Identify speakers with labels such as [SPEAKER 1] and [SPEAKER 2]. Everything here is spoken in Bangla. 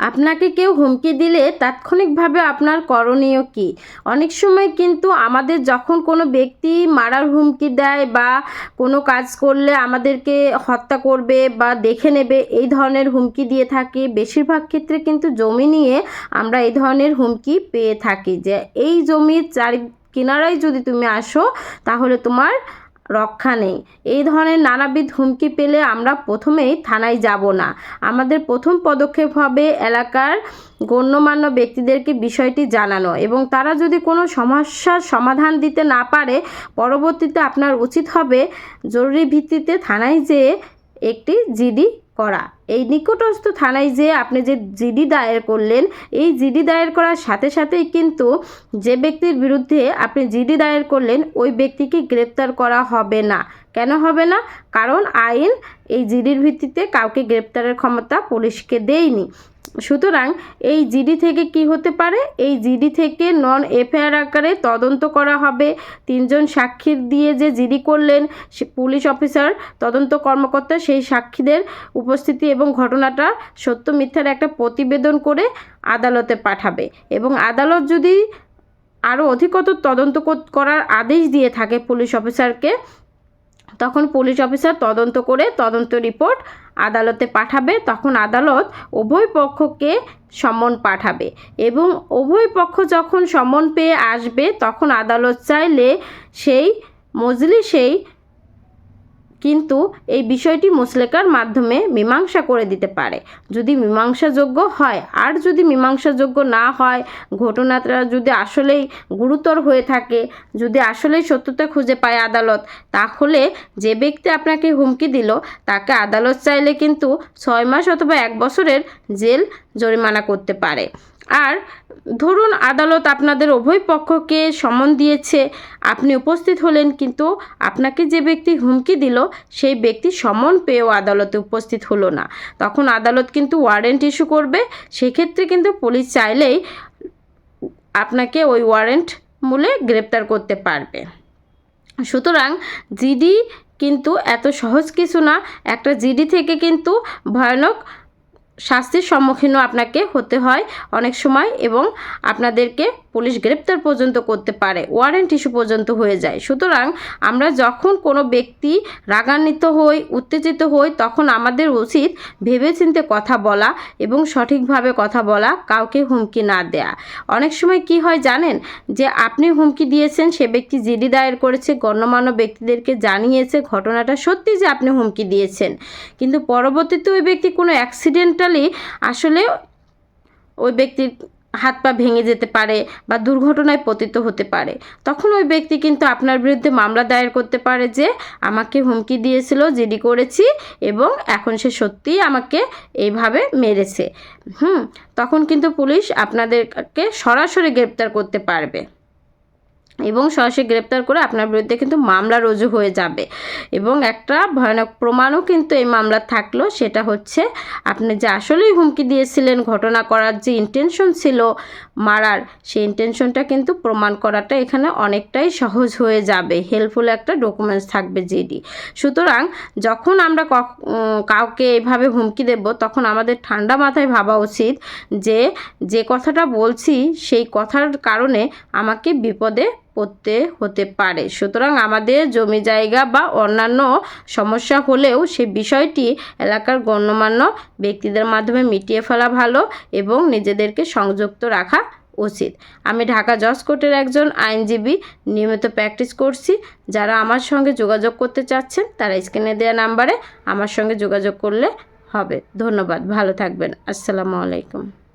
[SPEAKER 1] আপনাকে কেউ হুমকি দিলে তাৎক্ষণিকভাবে আপনার করণীয় কী? অনেক সময় কিন্তু আমাদের যখন কোনো ব্যক্তি মারার হুমকি দেয় বা কোনো কাজ করলে আমাদেরকে হত্যা করবে বা দেখে নেবে, এই ধরনের হুমকি দিয়ে থাকে। বেশিরভাগ ক্ষেত্রে কিন্তু জমি নিয়ে আমরা এই ধরনের হুমকি পেয়ে থাকি যে, এই জমির চারি, কিনারায় যদি তুমি আসো, তাহলে তোমার রক্ষা নেই। এই ধরনের নানাবিধ হুমকি পেলে আমরা প্রথমেই থানায় যাব না। আমাদের প্রথম পদক্ষেপ হবে এলাকার গণ্যমান্য ব্যক্তিদেরকে বিষয়টি জানানো এবং তারা যদি কোনো সমস্যার সমাধান দিতে না পারে, পরবর্তীতে আপনার উচিত হবে জরুরি ভিত্তিতে থানায় যেয়ে একটি জিডি করা। এই নিকটস্থ থানায় যে আপনি যে জিডি দায়ের করলেন, এই জিডি দায়ের করার সাথে সাথেই কিন্তু যে ব্যক্তির বিরুদ্ধে আপনি জিডি দায়ের করলেন, ওই ব্যক্তিকে গ্রেপ্তার করা হবে না। কেন হবে না? কারণ আইন এই জিডির ভিত্তিতে কাউকে গ্রেপ্তারের ক্ষমতা পুলিশকে দেয়নি। সুতরাং এই জিডি থেকে কি হতে পারে? এই জিডি থেকে নন এফআইআর আকারে তদন্ত করা হবে। তিনজন সাক্ষীর দিয়ে যে জিডি করলেন পুলিশ অফিসার, তদন্ত কর্মকর্তা সেই সাক্ষীদের উপস্থিতি এবং ঘটনাটা সত্য মিথ্যার একটা প্রতিবেদন করে আদালতে পাঠাবে। এবং আদালত যদি আরও অধিকতর তদন্ত করার আদেশ দিয়ে থাকে পুলিশ অফিসারকে, তখন পুলিশ অফিসার তদন্ত করে তদন্ত রিপোর্ট আদালতে পাঠাবে। তখন আদালত উভয় পক্ষকে সমন পাঠাবে এবং উভয় পক্ষ যখন সমন পেয়ে আসবে, তখন আদালত চাইলে সেই, মজলিসেই কিন্তু এই বিষয়টি মুসলেকার মাধ্যমে মীমাংসা করে দিতে পারে। যদি মীমাংসাযোগ্য হয়, আর যদি মীমাংসাযোগ্য না হয়, ঘটনাটা যদি আসলেই গুরুতর হয়ে থাকে, যদি আসলেই সত্যতা খুঁজে পায় আদালত, তাহলে যে ব্যক্তি আপনাকে হুমকি দিল, তাকে আদালত চাইলে কিন্তু ছয় মাস অথবা এক বছরের জেল জরিমানা করতে পারে। আর ধরুন আদালত আপনাদের উভয় পক্ষকে সমন দিয়েছে, আপনি উপস্থিত হলেন কিন্তু আপনাকে যে ব্যক্তি হুমকি দিল, সেই ব্যক্তি সমন পেয়েও আদালতে উপস্থিত হলো না। তখন আদালত কিন্তু ওয়ারেন্ট ইস্যু করবে, সেক্ষেত্রে কিন্তু পুলিশ চাইলেই আপনাকে ওই ওয়ারেন্ট মূলে গ্রেপ্তার করতে পারবে। সুতরাং জিডি কিন্তু এত সহজ কিছু না, একটা জিডি থেকে কিন্তু ভয়ানক শাস্তির সম্মুখীনও আপনাকে হতে হয় অনেক সময় এবং আপনাদেরকে পুলিশ গ্রেপ্তার পর্যন্ত করতে পারে ওয়ারেন্ট ইস্যু পর্যন্ত হয়ে যায়। সুতরাং আমরা যখন কোনো ব্যক্তি রাগান্বিত হই, উত্তেজিত হই, তখন আমাদের উচিত ভেবেচিন্তে কথা বলা এবং সঠিকভাবে কথা বলা, কাউকে হুমকি না দেয়া। অনেক সময় কি হয় জানেন? যে আপনি হুমকি দিয়েছেন, সে ব্যক্তি জিডি দায়ের করেছে, গণ্যমান্য ব্যক্তিদেরকে জানিয়েছে, ঘটনাটা সত্যি যে আপনি হুমকি দিয়েছেন। কিন্তু পরবর্তীতে ওই ব্যক্তি কোনো অ্যাক্সিডেন্টালি আসলে ওই ব্যক্তির হাত পা ভেঙে যেতে পারে বা দুর্ঘটনায় পতিত হতে পারে। তখন ওই ব্যক্তি কিন্তু আপনার বিরুদ্ধে মামলা দায়ের করতে পারে যে আমাকে হুমকি দিয়েছিল, জিডি করেছি এবং এখন সে সত্যিই আমাকে এইভাবে মেরেছে। হুম, তখন কিন্তু পুলিশ আপনাদেরকে সরাসরি গ্রেপ্তার করতে পারবে। এবং সরাসরি গ্রেপ্তার করে আপনার বিরুদ্ধে কিন্তু মামলা রুজু হয়ে যাবে। এবং একটা ভয়ানক প্রমাণও কিন্তু এই মামলা থাকল, সেটা হচ্ছে আপনি যে আসলেই হুমকি দিয়েছিলেন, ঘটনা করার যে ইন্টেনশন ছিল মারার, সেই ইন্টেনশনটা কিন্তু প্রমাণ করাটা এখানে অনেকটাই সহজ হয়ে যাবে। হেল্পফুল একটা ডকুমেন্টস থাকবে জিডি সুতরাং যখন আমরা কাউকে এভাবে হুমকি দেব, তখন আমাদের ঠান্ডা মাথায় ভাবা উচিত যে যে কথাটা বলছি, সেই কথার কারণে আমাকে বিপদে পড়তে হতে পারে। সুতরাং আমাদের জমি জায়গা বা অন্যান্য সমস্যা হলেও সে বিষয়টি এলাকার গণ্যমান্য ব্যক্তিদের মাধ্যমে মিটিয়ে ফেলা ভালো এবং নিজেদেরকে সংযুক্ত রাখা উচিত। আমি ঢাকা জজ কোর্টের একজন আইনজীবী নিয়মিত প্র্যাকটিস করছি। যারা আমার সঙ্গে যোগাযোগ করতে চাচ্ছেন, তারা স্ক্রিনে দেওয়া নাম্বারে আমার সঙ্গে যোগাযোগ করলে হবে। ধন্যবাদ, ভালো থাকবেন। আসসালামু আলাইকুম।